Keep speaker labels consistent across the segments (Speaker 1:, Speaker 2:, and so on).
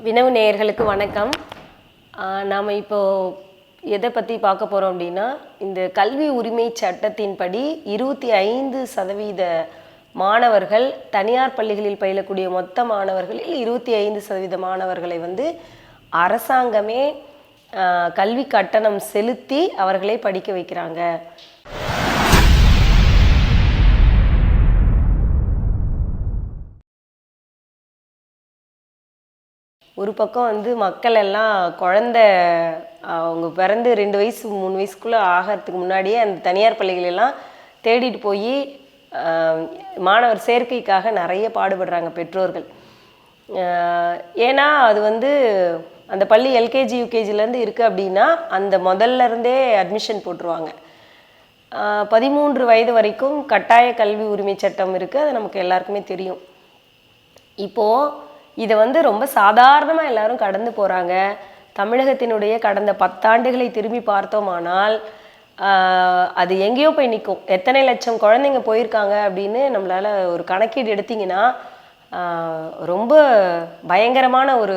Speaker 1: வினவு நேயர்களுக்கு வணக்கம். நாம் இப்போ எதை பற்றி பார்க்க போகிறோம் அப்படின்னா இந்த கல்வி உரிமை சட்டத்தின்படி இருபத்தி ஐந்து சதவீத மாணவர்கள் தனியார் பள்ளிகளில் பயிலக்கூடிய மொத்த மாணவர்களில் இருபத்தி ஐந்து சதவீத மாணவர்களை வந்து அரசாங்கமே கல்வி கட்டணம் செலுத்தி அவர்களை படிக்க வைக்கிறாங்க. ஒரு பக்கம் வந்து மக்கள் எல்லாம் குழந்த அவங்க பிறந்து ரெண்டு வயசு மூணு வயசுக்குள்ளே ஆகிறதுக்கு முன்னாடியே அந்த தனியார் பள்ளிகளெல்லாம் தேடிட்டு போய் மாணவர் சேர்க்கைக்காக நிறைய பாடுபடுறாங்க பெற்றோர்கள். ஏன்னா அது வந்து அந்த பள்ளி எல்கேஜி யூகேஜிலேருந்து இருக்குது அப்படின்னா அந்த முதல்ல இருந்தே அட்மிஷன் போட்டுருவாங்க. பதிமூன்று வயது வரைக்கும் கட்டாய கல்வி உரிமை சட்டம் இருக்குது அது நமக்கு எல்லாருக்குமே தெரியும். இப்போது இதை வந்து ரொம்ப சாதாரணமாக எல்லாரும் கடந்து போகிறாங்க தமிழகத்தினுடைய கடந்த பத்தாண்டுகளை திரும்பி பார்த்தோமானால் அது எங்கேயோ போய் நிற்கும். எத்தனை லட்சம் குழந்தைங்க போயிருக்காங்க அப்படின்னு நம்மளால் ஒரு கணக்கீடு எடுத்திங்கன்னா ரொம்ப பயங்கரமான ஒரு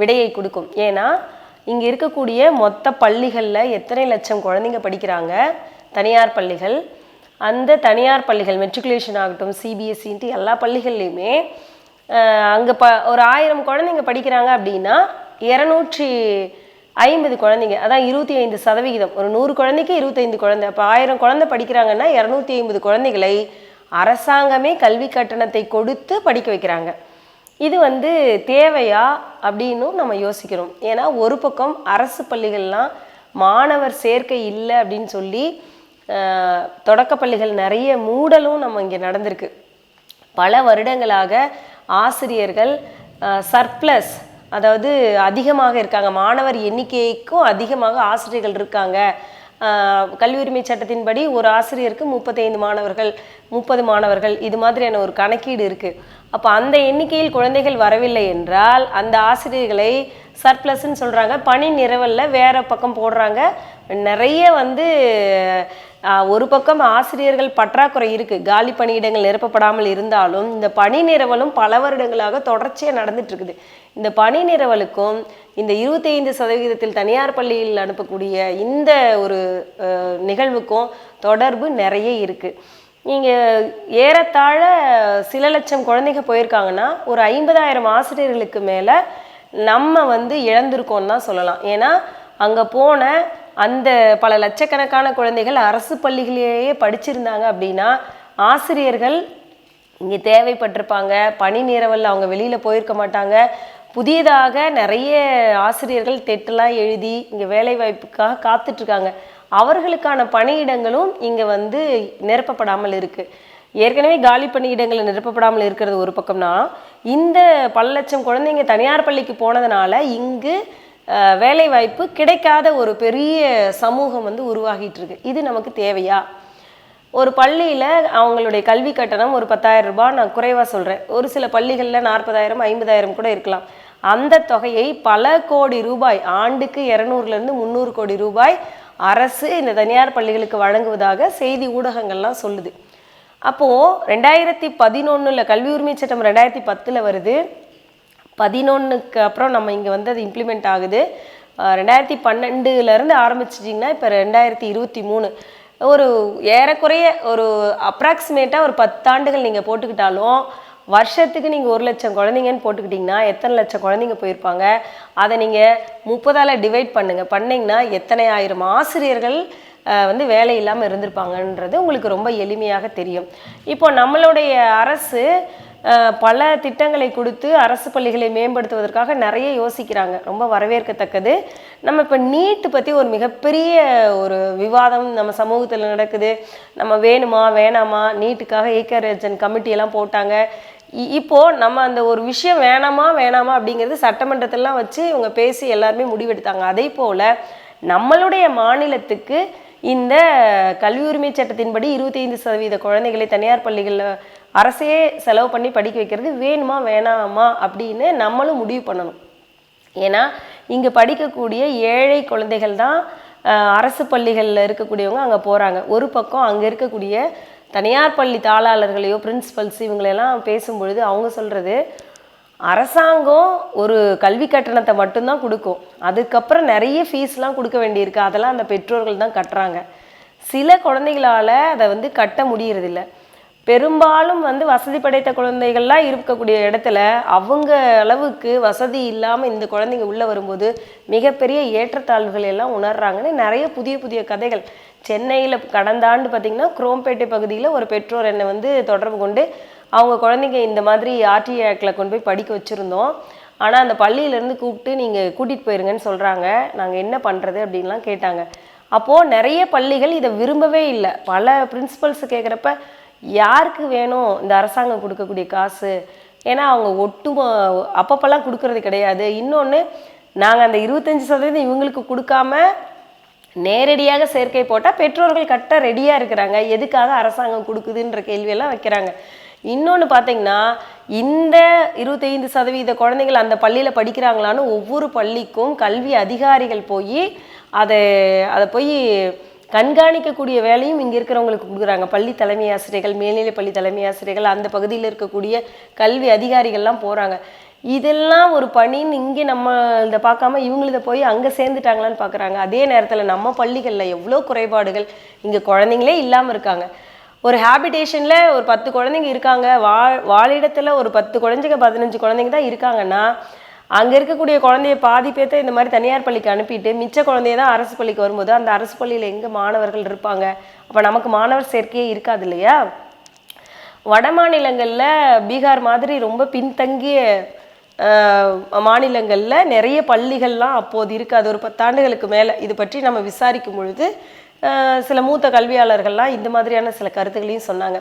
Speaker 1: விடையை கொடுக்கும். ஏன்னா இங்கே இருக்கக்கூடிய மொத்த பள்ளிகளில் எத்தனை லட்சம் குழந்தைங்க படிக்கிறாங்க? தனியார் பள்ளிகள். அந்த தனியார் பள்ளிகள் மெட்ரிகுலேஷன் ஆகட்டும் சிபிஎஸ்சின்ட்டு எல்லா பள்ளிகள்லையுமே அங்கே ப ஒரு ஆயிரம் குழந்தைங்க படிக்கிறாங்க அப்படின்னா இரநூற்றி ஐம்பது குழந்தைங்க. அதான் இருபத்தி ஐந்து சதவிகிதம். ஒரு நூறு குழந்தைக்கு இருபத்தைந்து குழந்தை. அப்போ ஆயிரம் குழந்தை படிக்கிறாங்கன்னா இரநூத்தி ஐம்பது குழந்தைகளை அரசாங்கமே கல்வி கட்டணத்தை கொடுத்து படிக்க வைக்கிறாங்க. இது வந்து தேவையா அப்படின்னும் நம்ம யோசிக்கிறோம். ஏன்னா ஒரு பக்கம் அரசு பள்ளிகள்லாம் மாணவர் சேர்க்கை இல்லை அப்படின்னு சொல்லி தொடக்க தொடக்கப் பள்ளிகள் நிறைய மூடலும் நம்ம இங்கே நடந்திருக்கு. பல வருடங்களாக ஆசிரியர்கள் சர்ப்ளஸ் அதாவது அதிகமாக இருக்காங்க. மாணவர் எண்ணிக்கைக்கும் அதிகமாக ஆசிரியர்கள் இருக்காங்க. ஆஹ் கல்வி உரிமை சட்டத்தின்படி ஒரு ஆசிரியருக்கு முப்பத்தைந்து மாணவர்கள் முப்பது மாணவர்கள் இது மாதிரியான ஒரு கணக்கீடு இருக்குது அப்போ அந்த எண்ணிக்கையில் குழந்தைகள் வரவில்லை என்றால் அந்த ஆசிரியர்களை சர்ப்ளஸ்ன்னு சொல்கிறாங்க பணி நிரவலில் வேறு பக்கம் போடுறாங்க. நிறைய வந்து ஒரு பக்கம் ஆசிரியர்கள் பற்றாக்குறை இருக்குது காலி பணியிடங்கள் நிரப்பப்படாமல் இருந்தாலும் இந்த பணி நிரவலும் பல வருடங்களாக தொடர்ச்சியாக நடந்துட்டுருக்குது. இந்த பணி நிரவலுக்கும் இந்த இருபத்தைந்து சதவீதத்தில் தனியார் பள்ளியில் அனுப்பக்கூடிய இந்த ஒரு நிகழ்வுக்கும் தொடர்பு நிறைய இருக்குது நீங்கள் ஏறத்தாழ சில லட்சம் குழந்தைங்க போயிருக்காங்கன்னா ஒரு ஐம்பதாயிரம் ஆசிரியர்களுக்கு மேலே நம்ம வந்து இழந்திருக்கோம்னு தான் சொல்லலாம். ஏன்னா அங்கே போன அந்த பல லட்சக்கணக்கான குழந்தைகள் அரசு பள்ளிகளிலேயே படிச்சிருந்தாங்க அப்படின்னா ஆசிரியர்கள் இங்கே தேவைப்பட்டிருப்பாங்க. பணி நேரவல்ல அவங்க வெளியில் போயிருக்க மாட்டாங்க. புதியதாக நிறைய ஆசிரியர்கள் தெட்டெலாம் எழுதி இங்கே வேலைவாய்ப்புக்காக காத்துட்ருக்காங்க அவர்களுக்கான பணியிடங்களும் இங்கே வந்து நிரப்பப்படாமல் இருக்குது ஏற்கனவே காலி பணியிடங்களை நிரப்பப்படாமல் இருக்கிறது ஒரு பக்கம்னா இந்த பல லட்சம் குழந்தைங்க தனியார் பள்ளிக்கு போனதுனால இங்கு வேலைவாய்ப்பு வேலை வாய்ப்பு கிடைக்காத ஒரு பெரிய சமூகம் வந்து உருவாகிட்டு இருக்கு. இது நமக்கு தேவையா? ஒரு பள்ளியில் அவங்களுடைய கல்வி கட்டணம் ஒரு பத்தாயிரம் ரூபாய் நான் குறைவாக சொல்கிறேன் ஒரு சில பள்ளிகளில் நாற்பதாயிரம் ஐம்பதாயிரம் கூட இருக்கலாம். அந்த தொகையை பல கோடி ரூபாய் ஆண்டுக்கு இரநூறுலேருந்து முந்நூறு கோடி ரூபாய் அரசு இந்த தனியார் பள்ளிகளுக்கு வழங்குவதாக செய்தி ஊடகங்கள்லாம் சொல்லுது. அப்போது ரெண்டாயிரத்தி பதினொன்றில் கல்வி உரிமை சட்டம் ரெண்டாயிரத்தி பத்தில் வருது. பதினொன்றுக்கு அப்புறம் நம்ம இங்கே வந்து அது இம்ப்ளிமெண்ட் ஆகுது ரெண்டாயிரத்தி பன்னெண்டுலேருந்து ஆரம்பிச்சிட்டிங்கன்னா இப்போ ரெண்டாயிரத்தி இருபத்தி மூணு. ஒரு ஏறக்குறைய ஒரு அப்ராக்சிமேட்டாக ஒரு பத்தாண்டுகள் நீங்கள் போட்டுக்கிட்டாலும் வருஷத்துக்கு நீங்கள் ஒரு லட்சம் குழந்தைங்கன்னு போட்டுக்கிட்டிங்கன்னா எத்தனை லட்சம் குழந்தைங்க போயிருப்பாங்க? அதை நீங்கள் முப்பதால் டிவைட் பண்ணுங்கள் பண்ணிங்கன்னா எத்தனை ஆயிரம் ஆசிரியர்கள் வந்து வேலை இல்லாமல் இருந்திருப்பாங்கன்றது உங்களுக்கு ரொம்ப எளிமையாக தெரியும். இப்போ நம்மளுடைய அரசு பல திட்டங்களை கொடுத்து அரசு பள்ளிகளை மேம்படுத்துவதற்காக நிறைய யோசிக்கிறாங்க. ரொம்ப வரவேற்கத்தக்கது. நம்ம இப்போ நீட்டு பற்றி ஒரு மிகப்பெரிய ஒரு விவாதம் நம்ம சமூகத்தில் நடக்குது. நம்ம வேணுமா வேணாமா நீட்டுக்காக ஏக்கரேஜன் கமிட்டி கமிட்டியெல்லாம் போட்டாங்க. இ- நம்ம அந்த ஒரு விஷயம் வேணாமா வேணாமா அப்படிங்கிறது சட்டமன்றத்திலாம் வச்சு இவங்க பேசி எல்லாருமே முடிவெடுத்தாங்க. அதே போல் நம்மளுடைய மாநிலத்துக்கு இந்த கல்வி உரிமை சட்டத்தின்படி இருபத்தைந்து சதவீத குழந்தைகளை தனியார் பள்ளிகளில் அரசே செலவு பண்ணி படிக்க வைக்கிறது வேணுமா வேணாமா அப்படின்னு நம்மளும் முடிவு பண்ணணும். ஏன்னா இங்கே படிக்கக்கூடிய ஏழை குழந்தைகள் தான் அரசு பள்ளிகளில் இருக்கக்கூடியவங்க அங்கே போகிறாங்க ஒரு பக்கம் அங்கே இருக்கக்கூடிய தனியார் பள்ளி தாளாளர்களையோ பிரின்சிபல்ஸ் இவங்களெல்லாம் பேசும்பொழுது அவங்க சொல்கிறது அரசாங்கம் ஒரு கல்வி கட்டணத்தை மட்டும்தான் கொடுக்கும். அதுக்கப்புறம் நிறைய ஃபீஸ்லாம் கொடுக்க வேண்டியிருக்கு. அதெல்லாம் அந்த பெற்றோர்கள் தான் கட்டுறாங்க. சில குழந்தைகளால் அதை வந்து கட்ட முடியறதில்ல. பெரும்பாலும் வந்து வசதி படைத்த குழந்தைகள்லாம் இருக்கக்கூடிய இடத்துல அவங்க அளவுக்கு வசதி இல்லாமல் இந்த குழந்தைங்க உள்ளே வரும்போது மிகப்பெரிய ஏற்றத்தாழ்வுகள் எல்லாம் உணர்றாங்கன்னு நிறைய புதிய புதிய கதைகள். சென்னையில் கடந்த ஆண்டு பார்த்திங்கன்னா குரோம்பேட்டை பகுதியில் ஒரு பெற்றோர் என்னை வந்து தொடர்பு கொண்டு அவங்க குழந்தைங்க இந்த மாதிரி ஆர்டிஆக்கில் கொண்டு போய் படிக்க வச்சுருந்தோம். ஆனால் அந்த பள்ளியிலேருந்து கூப்பிட்டு நீங்கள் கூட்டிகிட்டு போயிருங்கன்னு சொல்கிறாங்க நாங்கள் என்ன பண்ணுறது அப்படின்லாம் கேட்டாங்க. அப்போது நிறைய பள்ளிகள் இதை விரும்பவே இல்லை. பல பிரின்சிபல்ஸ் கேட்குறப்ப யாருக்கு வேணும் இந்த அரசாங்கம் கொடுக்கக்கூடிய காசு? ஏன்னா அவங்க ஒட்டுமொ அப்பப்பெல்லாம் கொடுக்கறது கிடையாது. இன்னொன்று நாங்கள் அந்த இருபத்தஞ்சி சதவீதம் இவங்களுக்கு கொடுக்காம நேரடியாக சேர்க்கை போட்டால் பெற்றோர்கள் கட்ட ரெடியாக இருக்கிறாங்க. எதுக்காக அரசாங்கம் கொடுக்குதுன்ற கேள்வியெல்லாம் வைக்கிறாங்க. இன்னொன்று பார்த்தீங்கன்னா இந்த இருபத்தைந்து சதவீத குழந்தைகள் அந்த பள்ளியில் படிக்கிறாங்களான்னு ஒவ்வொரு பள்ளிக்கும் கல்வி அதிகாரிகள் போய் அதை அதை போய் கண்காணிக்கக்கூடிய வேலையும் இங்கே இருக்கிறவங்களுக்கு கொடுக்குறாங்க. பள்ளி தலைமை ஆசிரியர்கள் மேல்நிலை பள்ளி தலைமை ஆசிரியர்கள் அந்த பகுதியில் இருக்கக்கூடிய கல்வி அதிகாரிகள்லாம் போகிறாங்க இதெல்லாம் ஒரு பணின்னு இங்கே நம்ம இதை பார்க்காம இவங்களத போய் அங்கே சேர்ந்துட்டாங்களான்னு பார்க்குறாங்க. அதே நேரத்தில் நம்ம பள்ளிகளில் எவ்வளோ குறைபாடுகள்? இங்கே குழந்தைங்களே இல்லாமல் இருக்காங்க. ஒரு ஹேபிடேஷனில் ஒரு பத்து குழந்தைங்க இருக்காங்க. வா வாழிடத்தில் ஒரு பத்து குழந்தைங்க பதினஞ்சு குழந்தைங்க தான் இருக்காங்கன்னா அங்கே இருக்கக்கூடிய குழந்தைய பாதி பேர்த்த இந்த மாதிரி தனியார் பள்ளிக்கு அனுப்பிட்டு மிச்ச குழந்தைய தான் அரசு பள்ளிக்கு வரும்போது அந்த அரசு பள்ளியில் எங்கே மாணவர்கள் இருப்பாங்க? அப்போ நமக்கு மாணவர் சேர்க்கையே இருக்காது இல்லையா? வட மாநிலங்களில் பீகார் மாதிரி ரொம்ப பின்தங்கிய மாநிலங்களில் நிறைய பள்ளிகள்லாம் அப்போது இருக்காது ஒரு பத்தாண்டுகளுக்கு மேலே. இது பற்றி நம்ம விசாரிக்கும் பொழுது சில மூத்த கல்வியாளர்கள்லாம் இந்த மாதிரியான சில கருத்துக்களையும் சொன்னாங்க.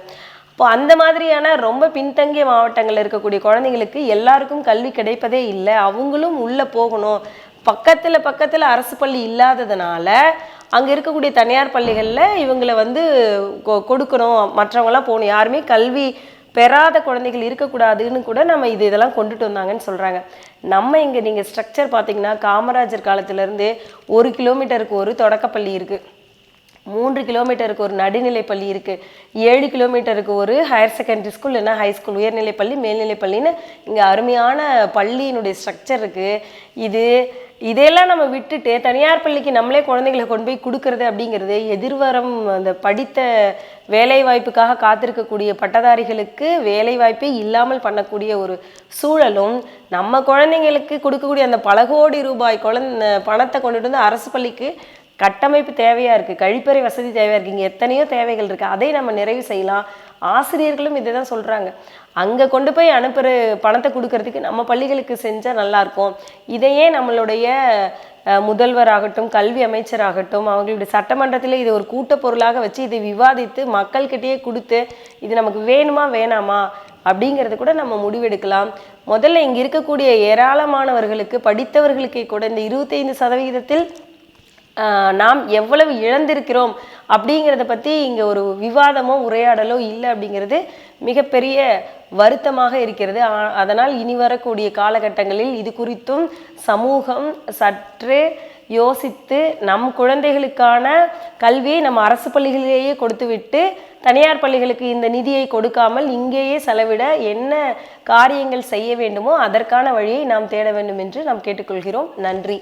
Speaker 1: இப்போ அந்த மாதிரியான ரொம்ப பின்தங்கிய மாவட்டங்களில் இருக்கக்கூடிய குழந்தைங்களுக்கு எல்லாருக்கும் கல்வி கிடைப்பதே இல்லை. அவங்களும் உள்ளே போகணும். பக்கத்தில் பக்கத்தில் அரசு பள்ளி இல்லாததுனால அங்கே இருக்கக்கூடிய தனியார் பள்ளிகளில் இவங்களை வந்து கொ- கொடுக்கணும். மற்றவங்களாம் போகணும். யாருமே கல்வி பெறாத குழந்தைகள் இருக்கக்கூடாதுன்னு கூட நம்ம இது இதெல்லாம் கொண்டுட்டு வந்தாங்கன்னு சொல்கிறாங்க நம்ம இங்கே நீங்கள் ஸ்ட்ரக்சர் பார்த்தீங்கன்னா காமராஜர் காலத்துலேருந்து ஒரு கிலோமீட்டருக்கு ஒரு தொடக்கப்பள்ளி இருக்குது மூன்று கிலோமீட்டருக்கு ஒரு நடுநிலை பள்ளி இருக்குது ஏழு கிலோமீட்டருக்கு ஒரு ஹையர் செகண்டரி ஸ்கூல் இல்லைன்னா ஹை ஸ்கூல் உயர்நிலைப் பள்ளி பள்ளின்னு இங்கே அருமையான பள்ளியினுடைய ஸ்ட்ரக்சர் இருக்குது இது இதையெல்லாம் நம்ம விட்டுட்டு தனியார் பள்ளிக்கு நம்மளே குழந்தைகளை கொண்டு போய் கொடுக்கறது அப்படிங்கிறது எதிர்வரும் அந்த படித்த வேலைவாய்ப்புக்காக காத்திருக்கக்கூடிய பட்டதாரிகளுக்கு வேலைவாய்ப்பே இல்லாமல் பண்ணக்கூடிய ஒரு சூழலும் நம்ம குழந்தைங்களுக்கு கொடுக்கக்கூடிய அந்த பல கோடி ரூபாய் குழந்த பணத்தை கொண்டுட்டு வந்து அரசு பள்ளிக்கு கட்டமைப்பு தேவையாக இருக்குது கழிப்பறை வசதி தேவையாக இருக்குது இங்கே எத்தனையோ தேவைகள் இருக்குது அதை நம்ம நிறைவு செய்யலாம். ஆசிரியர்களும் இதை தான் சொல்கிறாங்க அங்கே கொண்டு போய் அனுப்புகிற பணத்தை கொடுக்கறதுக்கு நம்ம பள்ளிகளுக்கு செஞ்சால் நல்லாயிருக்கும் இதையே நம்மளுடைய முதல்வராகட்டும் கல்வி அமைச்சராகட்டும் அவங்களுடைய சட்டமன்றத்தில் இது ஒரு கூட்ட பொருளாக வச்சு இதை விவாதித்து மக்கள்கிட்டயே கொடுத்து இது நமக்கு வேணுமா வேணாமா அப்படிங்கிறது கூட நம்ம முடிவெடுக்கலாம். முதல்ல இங்கே இருக்கக்கூடிய ஏராளமானவர்களுக்கு படித்தவர்களுக்கே கூட இந்த இருபத்தைந்து சதவிகிதத்தில் நாம் எவ்வளவு இழந்திருக்கிறோம் அப்படிங்கிறத பற்றி இங்கே ஒரு விவாதமோ உரையாடலோ இல்லை அப்படிங்கிறது மிகப்பெரிய வருத்தமாக இருக்கிறது. அதனால் இனி வரக்கூடிய காலகட்டங்களில் இது குறித்தும் சமூகம் சற்று யோசித்து நம் குழந்தைகளுக்கான கல்வியை நம்ம அரசு பள்ளிகளிலேயே கொடுத்துவிட்டு தனியார் பள்ளிகளுக்கு இந்த நிதியை கொடுக்காமல் இங்கேயே செலவிட என்ன காரியங்கள் செய்ய வேண்டுமோ அதற்கான வழியை நாம் தேட வேண்டும் என்று நாம் கேட்டுக்கொள்கிறோம். நன்றி.